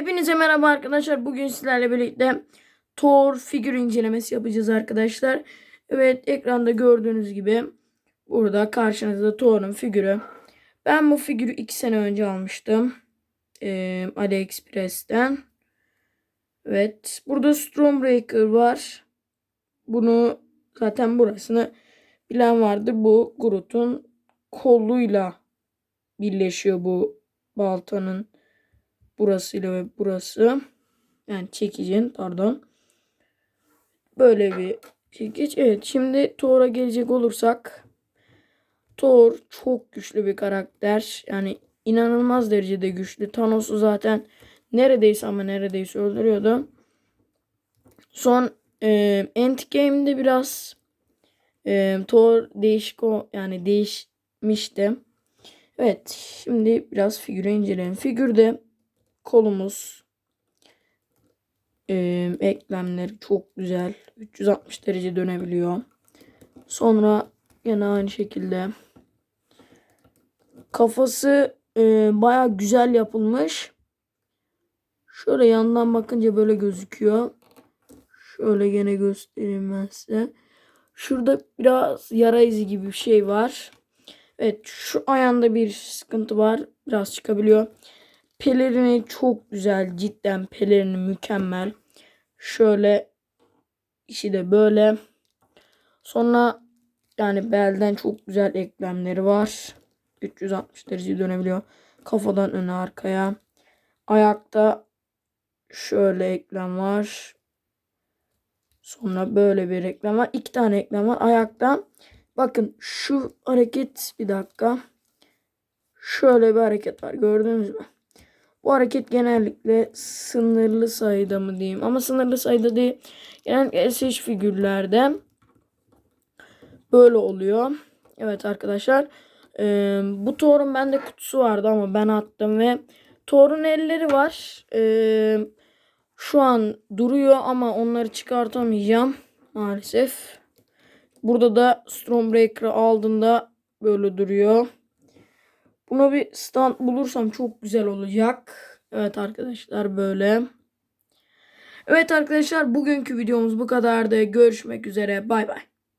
Hepinize merhaba arkadaşlar. Bugün sizlerle birlikte Thor figür incelemesi yapacağız arkadaşlar. Evet ekranda gördüğünüz gibi burada karşınızda Thor'un figürü. Ben bu figürü 2 sene önce almıştım. Ee, AliExpress'ten. Evet. Burada Stormbreaker var. Bunu zaten burasını bilen vardır. Bu Groot'un koluyla birleşiyor bu baltanın burasıyla ve burası. Yani çekicin pardon. Böyle bir çekiç. Evet şimdi Thor'a gelecek olursak. Thor çok güçlü bir karakter. Yani inanılmaz derecede güçlü. Thanos'u zaten neredeyse ama neredeyse öldürüyordu. Son e, Endgame'de biraz e, Thor değişik o yani değişmişti. Evet şimdi biraz figürü inceleyelim. Figürde kolumuz e, eklemleri çok güzel. 360 derece dönebiliyor. Sonra yine aynı şekilde kafası e, baya güzel yapılmış. Şöyle yandan bakınca böyle gözüküyor. Şöyle gene göstereyim ben size. Şurada biraz yara izi gibi bir şey var. Evet şu ayağında bir sıkıntı var. Biraz çıkabiliyor. Pelerini çok güzel. Cidden pelerini mükemmel. Şöyle işi de böyle. Sonra yani belden çok güzel eklemleri var. 360 derece dönebiliyor. Kafadan öne arkaya. Ayakta şöyle eklem var. Sonra böyle bir eklem var. İki tane eklem var. Ayakta bakın şu hareket bir dakika. Şöyle bir hareket var. Gördünüz mü? Bu hareket genellikle sınırlı sayıda mı diyeyim ama sınırlı sayıda değil. Genellikle SH figürlerde böyle oluyor. Evet arkadaşlar. Ee, bu Thor'un bende kutusu vardı ama ben attım ve Thor'un elleri var. Ee, şu an duruyor ama onları çıkartamayacağım maalesef. Burada da Stormbreaker'ı aldığında böyle duruyor. Buna bir stand bulursam çok güzel olacak. Evet arkadaşlar böyle. Evet arkadaşlar bugünkü videomuz bu kadardı. Görüşmek üzere. Bay bay.